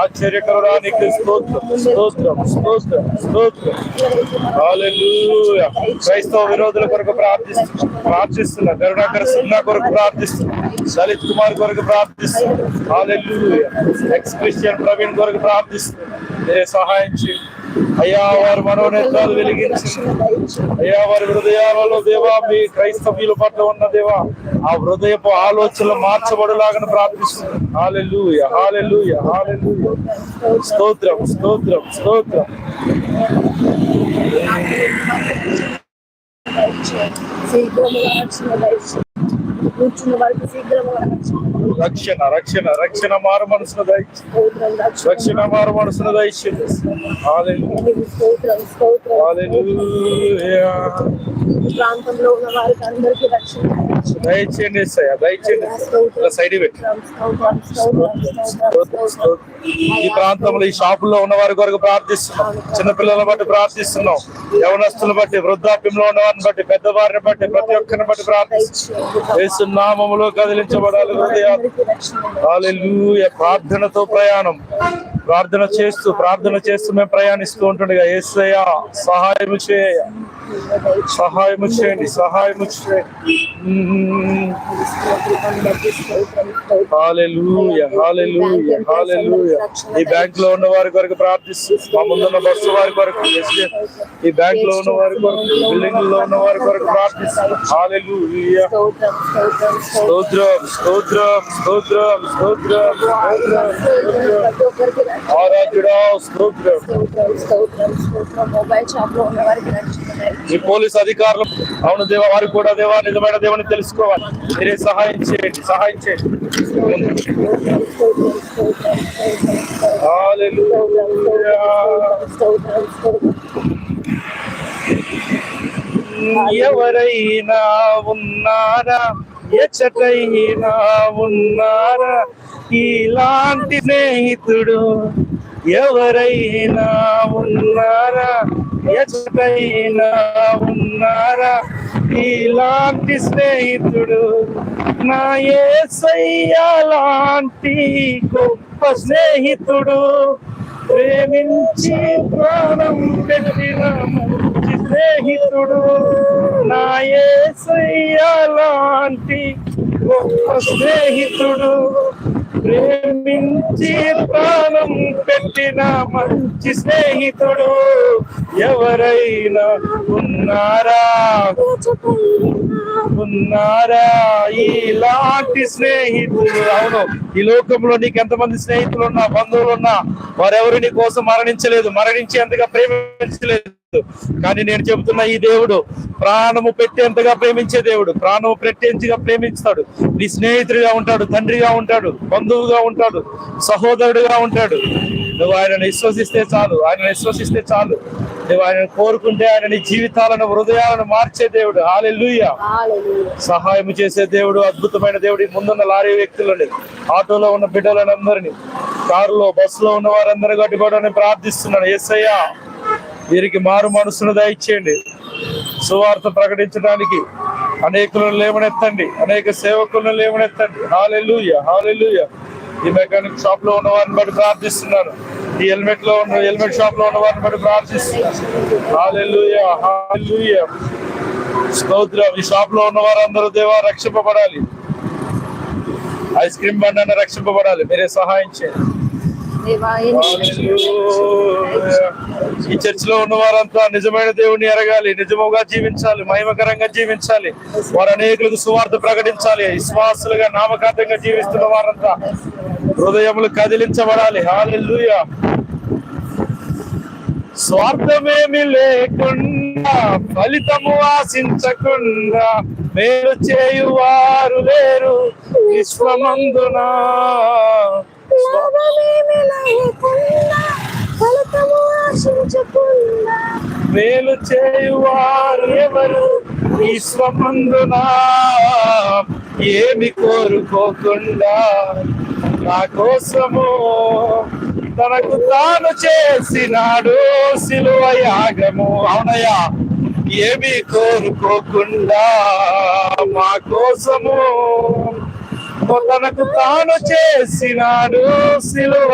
ఆశ్చర్యకరానికి స్తోత్రం స్తోత్రం స్తోత్రం స్తోత్రం. క్రైస్తవ విరోధుల కొరకు ప్రార్థిస్తున్నాం ప్రార్థిస్తున్నా. కరుణాకర సున్నా కొరకు ప్రార్థిస్తున్నా దళిత్ కుమార్ కొరకు ప్రార్థిస్తున్నా. ఎక్స్ క్రిస్టియన్ ప్రవీణ్ కొరకు ప్రార్థిస్తున్నా. సహాయం చేయండి. అయ్యా వారి మనోనేత్రాలు వెలిగించి. అయ్యా వారి హృదయాలలో దేవా మీ క్రైస్తవ్యుల పట్ల ఉన్న దేవా ఆ హృదయపు ఆలోచనలు మార్చబడులాగా ప్రార్థిస్తున్నాం. హాలెలూయ హాలెల్లు హాలెలూయ స్తోత్రం స్తోత్రం స్తోత్రం. శీఘ్రముగా కూర్చున్న వారికి శీఘ్రముగా రక్షణ రక్షణ రక్షణ మారు మనసును దయచి రక్షణ. మారు మనసును ఈ ప్రాంతంలో ఉన్న వారికి అందరికీ రక్షణ. దయచేయండి. దయచేయండి ఇలా సైడ్ ఈ ప్రాంతంలో ఈ షాపుల్లో ఉన్న వారి కొరకు ప్రార్థిస్తున్నాం. చిన్నపిల్లల బట్టి ప్రార్థిస్తున్నాం. యవనస్తులను బట్టి వృద్ధాప్యంలో ఉన్న వారిని బట్టి పెద్దవారిని బట్టి ప్రతి ఒక్కరిని బట్టి ప్రార్థిస్తున్నాం. యేసు నామములో కదిలించబడాలి హృదయాలు. ప్రార్థనతో ప్రయాణం. ప్రార్థన చేస్తూ ప్రార్థన చేస్తూ మేము ప్రయాణిస్తూ ఉంటుండగా యేసయ్య సహాయం చేయ. సహాయము చేయండి సహాయము చేయండి. ఈ బ్యాంక్లో ఉన్న వారి కొరకు ప్రార్థిస్తూ మా ముందున్న బస్సు వారి కొరకు ఈ బ్యాంక్లో ఉన్న వారి కొరకు బిల్డింగ్లో ఉన్న వారి కొరకు ప్రార్థిస్తూ స్తోత్రం, స్తోత్రం, స్తోత్రం. స్తోత్రం ఆరాధ్యుడా స్తోత్రం. మొబైల్ షాప్లో ఉన్న వారికి రక్షణ ఈ పోలీస్ అధికారులు అవును దేవ వారికి కూడా దేవా నిజమైన దేవుని తెలుసుకోవాలి. మీరే సహాయం చేయండి సహాయం చేయండి. ఎవరైనా ఉన్నారా? ఎచ్చటైనా ఉన్నారా? ఇలాంటి స్నేహితుడు ఎవరైనా ఉన్నారా? ఎచ్చటైనా ఉన్నారా? ఇలాంటి స్నేహితుడు నా ఏసయ్య లాంటి గొప్ప స్నేహితుడు. ప్రేమించి ప్రాణం పెట్టిన మంచి స్నేహితుడు నా యేసయ్య లాంటి గొప్ప స్నేహితుడు. ప్రేమించి ప్రాణం పెట్టిన మంచి స్నేహితుడు. ఎవరైనా ఉన్నారా? ఉన్నారా? ఇలాంటి స్నేహితులు. అవును ఈ లోకంలో నీకు ఎంతమంది స్నేహితులు ఉన్నా బంధువులు ఉన్నా వారెవరు నీ కోసం మరణించలేదు మరణించేంతగా ప్రేమించలేదు. కానీ నేను చెబుతున్న ఈ దేవుడు ప్రాణము పెట్టేంతగా ప్రేమించే దేవుడు ప్రాణము పెట్టేంతగా ప్రేమిస్తాడు. నీ స్నేహితుడిగా ఉంటాడు తండ్రిగా ఉంటాడు బంధువుగా ఉంటాడు సహోదరుడిగా ఉంటాడు. నువ్వు ఆయనను విశ్వసిస్తే చాలు ఆయన విశ్వసిస్తే చాలు. నువ్వు ఆయన కోరుకుంటే ఆయన నీ జీవితాలను హృదయాలను మార్చే దేవుడు. హల్లెలూయా. సహాయం చేసే దేవుడు అద్భుతమైన దేవుడు ముందున్న లారీ వ్యక్తులని ఆటోలో ఉన్న బిడ్డలందరినీ కారులో బస్సులో ఉన్న వారందరూ కట్టుకోవడానికి ప్రార్థిస్తున్నాను. ఎస్ఐయా వీరికి మారు మనసును దయచేయండి. సువార్త ప్రకటించడానికి అనేకులను లేవనెత్తండి. అనేక సేవకులను లేవనెత్తండి. Hallelujah hallelujah. ఈ మెకానిక్ షాప్లో ఉన్న వారిని బట్టి ప్రార్థిస్తున్నాను ఈ హెల్మెట్లో ఉన్న హెల్మెట్ షాప్లో ఉన్న వారిని బట్టి ప్రార్థిస్తున్నాను హాలెలూయ స్తోత్రం. ఈ షాప్లో ఉన్న వారందరూ దేవా రక్షింపబడాలి. ఐస్ క్రీమ్ బండి అన్న రక్షింపబడాలి. మీరే సహాయం చేయండి. ఈ చర్చ్లో ఉన్న వారంతా నిజమైన దేవుని ఎరగాలి నిజముగా జీవించాలి మహిమకరంగా జీవించాలి. వారు అనేకులకు సువార్త ప్రకటించాలి విశ్వాసులుగా నామకార్థంగా జీవిస్తున్న వారంతా హృదయములు కదిలించబడాలి. హాలెలూయా స్వార్థమేమి లేకుండా ఫలితము ఆశించకుండా మేలు చేయువారు లేరు. విశ్వమందునా మేలు చేయువారు ఎవరు? విశ్వమందునా ఏమి కోరుకోకుండా. నా కోసము తనకు తాను చేసినాడు సిలువ యాగము. అవునయ్యా ఏమి కోరుకోకుండా మా కోసము తనకు తాను చేసినాడు. సిలువ